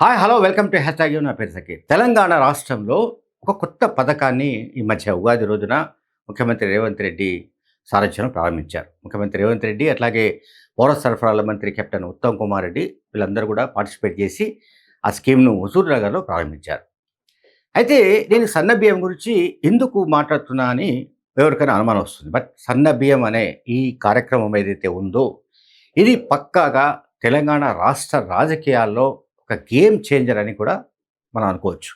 Hi hello welcome to hashtag నా పేరు సఖీ. తెలంగాణ రాష్ట్రంలో ఒక కొత్త పథకాన్ని ఈ మధ్య ఉగాది రోజున ముఖ్యమంత్రి రేవంత్ రెడ్డి సారథ్యం ప్రారంభించారు. ముఖ్యమంత్రి రేవంత్ రెడ్డి అట్లాగే పౌర సరఫరాల మంత్రి కెప్టెన్ ఉత్తమ్ కుమార్ రెడ్డి వీళ్ళందరూ కూడా పార్టిసిపేట్ చేసి ఆ స్కీమ్ను హుజూర్ నగర్లో ప్రారంభించారు. అయితే నేను సన్న బియ్యం గురించి ఎందుకు మాట్లాడుతున్నా అని ఎవరికైనా అనుమానం వస్తుంది. బట్ సన్న బియ్యం అనే ఈ కార్యక్రమం ఏదైతే ఉందో ఇది పక్కాగా తెలంగాణ రాష్ట్ర రాజకీయాల్లో ఒక గేమ్ చేంజర్ అని కూడా మనం అనుకోవచ్చు.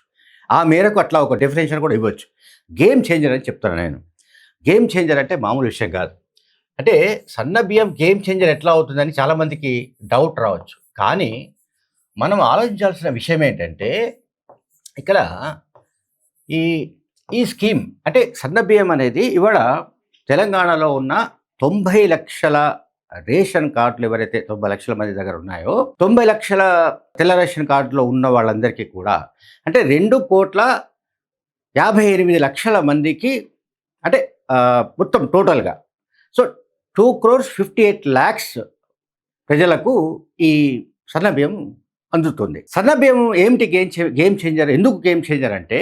ఆ మేరకు అట్లా ఒక డెఫినేషన్ కూడా ఇవ్వచ్చు. గేమ్ చేంజర్ అని చెప్తాను నేను. గేమ్ చేంజర్ అంటే మామూలు విషయం కాదు. అంటే సన్న బియ్యం గేమ్ చేంజర్ ఎట్లా అవుతుందని చాలామందికి డౌట్ రావచ్చు. కానీ మనం ఆలోచించాల్సిన విషయం ఏంటంటే ఇక్కడ ఈ ఈ స్కీమ్ అంటే సన్న బియ్యం అనేది ఇవాళ తెలంగాణలో ఉన్న తొంభై లక్షల రేషన్ కార్డులు ఎవరైతే తొంభై లక్షల మంది దగ్గర ఉన్నాయో తొంభై లక్షల తెల్ల రేషన్ కార్డులో ఉన్న వాళ్ళందరికీ కూడా అంటే రెండు కోట్ల యాభై ఎనిమిది లక్షల మందికి అంటే మొత్తం టోటల్గా. So two crores fifty eight lakhs ప్రజలకు ఈ సన్న అందుతుంది. సన్న ఏమిటి గేమ్ చే గేమ్ చేంజర్? ఎందుకు గేమ్ చేంజర్ అంటే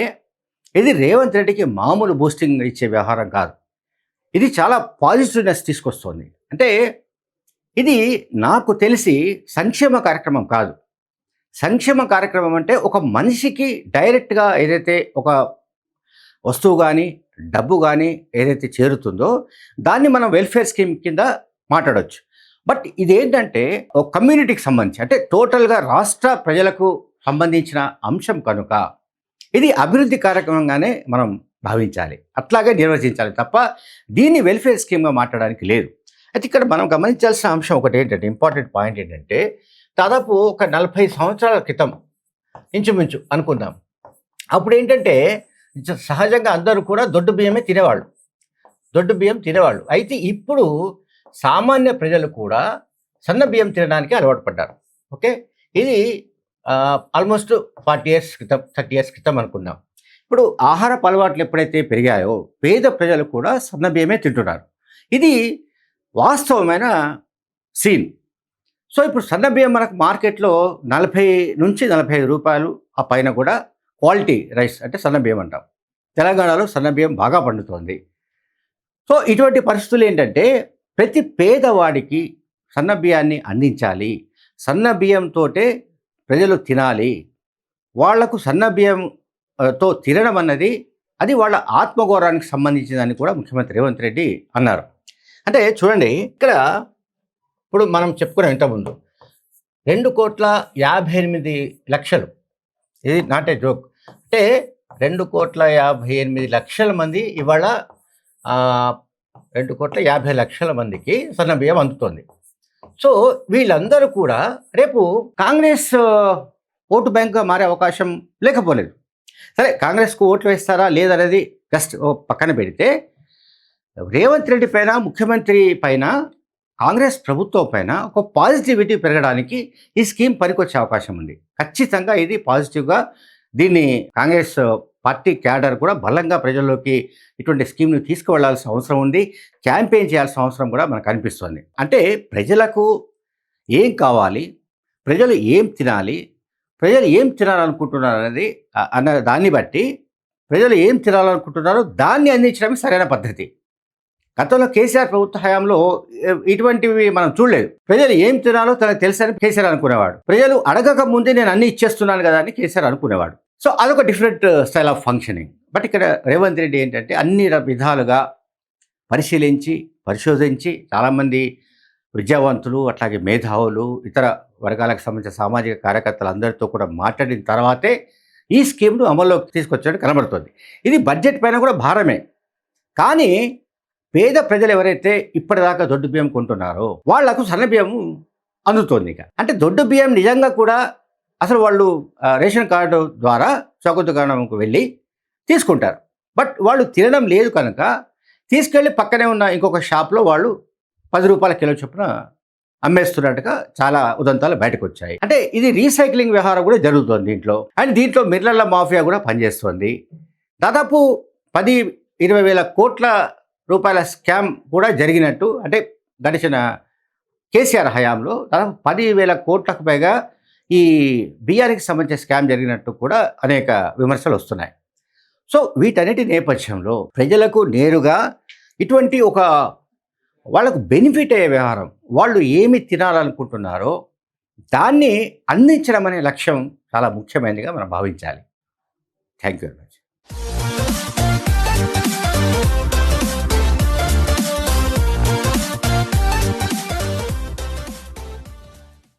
ఇది రేవంత్ రెడ్డికి మామూలు బూస్టింగ్ ఇచ్చే వ్యవహారం కాదు. ఇది చాలా పాజిటివ్నెస్ తీసుకొస్తుంది. అంటే ఇది నాకు తెలిసి సంక్షేమ కార్యక్రమం కాదు. సంక్షేమ కార్యక్రమం అంటే ఒక మనిషికి డైరెక్ట్గా ఏదైతే ఒక వస్తువు కానీ డబ్బు కానీ ఏదైతే చేరుతుందో దాన్ని మనం వెల్ఫేర్ స్కీమ్ కింద మాట్లాడవచ్చు బట్ ఇదేంటంటే ఒక కమ్యూనిటీకి సంబంధించి అంటే టోటల్గా రాష్ట్ర ప్రజలకు సంబంధించిన అంశం కనుక ఇది అభివృద్ధి కార్యక్రమంగానే మనం భావించాలి. అట్లాగే నిర్వచించాలి తప్ప దీన్ని వెల్ఫేర్ స్కీమ్గా మాట్లాడడానికి లేదు. అయితే ఇక్కడ మనం గమనించాల్సిన అంశం ఒకటి ఏంటంటే ఇంపార్టెంట్ పాయింట్ ఏంటంటే దాదాపు ఒక నలభై సంవత్సరాల క్రితం ఇంచుమించు అనుకుందాం. అప్పుడు ఏంటంటే సహజంగా అందరూ కూడా దొడ్డు బియ్యమే తినేవాళ్ళు. దొడ్డు బియ్యం తినేవాళ్ళు. అయితే ఇప్పుడు సామాన్య ప్రజలు కూడా సన్న బియ్యం తినడానికి అలవాటు పడ్డారు. ఓకే? ఇది ఆల్మోస్ట్ ఫార్టీ ఇయర్స్ క్రితం థర్టీ ఇయర్స్ క్రితం అనుకుందాం. ఇప్పుడు ఆహారపు అలవాట్లు ఎప్పుడైతే పెరిగాయో పేద ప్రజలు కూడా సన్న బియ్యమే తింటున్నారు. ఇది వాస్తవమైన సీన్. సో ఇప్పుడు సన్న బియ్యం మనకు మార్కెట్లో నలభై నుంచి నలభై ఐదు రూపాయలు ఆ పైన కూడా క్వాలిటీ రైస్ అంటే సన్న బియ్యం అంటాం. తెలంగాణలో సన్న బియ్యం బాగా పండుతోంది. సో ఇటువంటి పరిస్థితులు ఏంటంటే ప్రతి పేదవాడికి సన్న బియ్యాన్ని అందించాలి. సన్న బియ్యంతోటే ప్రజలు తినాలి. వాళ్ళకు సన్న బియ్యంతో తినడం అన్నది అది వాళ్ళ ఆత్మగౌరవానికి సంబంధించిందని కూడా ముఖ్యమంత్రి రేవంత్ రెడ్డి అన్నారు. అంటే చూడండి ఇక్కడ ఇప్పుడు మనం చెప్పుకున్నాం ఇంతకుముందు రెండు కోట్ల యాభై ఎనిమిది లక్షలు. ఇది నాట్ ఏ జోక్. అంటే రెండు కోట్ల యాభై ఎనిమిది లక్షల మంది ఇవాళ రెండు కోట్ల యాభై లక్షల మందికి సన్న బియ్యం అందుతోంది. సో వీళ్ళందరూ కూడా రేపు కాంగ్రెస్ ఓటు బ్యాంక్గా మారే అవకాశం లేకపోలేదు. సరే కాంగ్రెస్కు ఓట్లు వేస్తారా లేదనేది జస్ట్ ఓ పక్కన పెడితే రేవంత్ రెడ్డి పైన ముఖ్యమంత్రి పైన కాంగ్రెస్ ప్రభుత్వం పైన ఒక పాజిటివిటీ పెరగడానికి ఈ స్కీమ్ పనికొచ్చే అవకాశం ఉంది. ఖచ్చితంగా ఇది పాజిటివ్గా దీన్ని కాంగ్రెస్ పార్టీ క్యాడర్ కూడా బలంగా ప్రజల్లోకి ఇటువంటి స్కీమ్ని తీసుకువెళ్ళాల్సిన అవసరం ఉంది. క్యాంపెయిన్ చేయాల్సిన అవసరం కూడా మనకు అనిపిస్తుంది. అంటే ప్రజలకు ఏం కావాలి? ప్రజలు ఏం తినాలి? ప్రజలు ఏం తినాలనుకుంటున్నారు అనేది అన్న దాన్ని బట్టి ప్రజలు ఏం తినాలనుకుంటున్నారో దాన్ని అందించడమే సరైన పద్ధతి. గతంలో కేసీఆర్ ప్రభుత్వ హయాంలో ఇటువంటివి మనం చూడలేదు. ప్రజలు ఏం తినాలో తనకు తెలుసని కేసీఆర్ అనుకునేవాడు. ప్రజలు అడగక ముందే నేను అన్ని ఇచ్చేస్తున్నాను కదా అని కేసీఆర్ అనుకునేవాడు. సో అదొక different uh, style of functioning. But ఇక్కడ రేవంత్ రెడ్డి ఏంటంటే అన్ని విధాలుగా పరిశీలించి పరిశోధించి చాలామంది విద్యావంతులు అట్లాగే మేధావులు ఇతర వర్గాలకు సంబంధించిన సామాజిక కార్యకర్తలు అందరితో కూడా మాట్లాడిన తర్వాతే ఈ స్కీమ్ను అమల్లోకి తీసుకొచ్చాడు కనబడుతుంది. ఇది బడ్జెట్ పైన కూడా భారమే. కానీ పేద ప్రజలు ఎవరైతే ఇప్పటిదాకా దొడ్డు బియ్యం కొంటున్నారో వాళ్ళకు సన్న బియ్యం అందుతోంది ఇక. అంటే దొడ్డు బియ్యం నిజంగా కూడా అసలు వాళ్ళు రేషన్ కార్డు ద్వారా చౌక దుకాణంకు వెళ్ళి తీసుకుంటారు. బట్ వాళ్ళు తినడం లేదు కనుక తీసుకెళ్ళి పక్కనే ఉన్న ఇంకొక షాప్లో వాళ్ళు పది రూపాయల కిలో చొప్పున అమ్మేస్తున్నట్టుగా చాలా ఉదంతాలు బయటకు వచ్చాయి అంటే ఇది రీసైక్లింగ్ వ్యవహారం కూడా జరుగుతుంది దీంట్లో. అండ్ దీంట్లో మిర్లర్ల మాఫియా కూడా పనిచేస్తుంది. దాదాపు పది ఇరవై వేల కోట్ల రూపాయల స్కామ్ కూడా జరిగినట్టు అంటే గడిచిన కేసీఆర్ హయాంలో దాదాపు పదివేల కోట్లకు పైగా ఈ బీఆర్కి సంబంధించిన స్కామ్ జరిగినట్టు కూడా అనేక విమర్శలు వస్తున్నాయి. సో వీటన్నిటి నేపథ్యంలో ప్రజలకు నేరుగా ఇటువంటి ఒక వాళ్ళకు బెనిఫిట్ అయ్యే వ్యవహారం వాళ్ళు ఏమి తినాలనుకుంటున్నారో దాన్ని అందించడం అనే లక్ష్యం చాలా ముఖ్యమైనదిగా మనం భావించాలి. Thank you very much.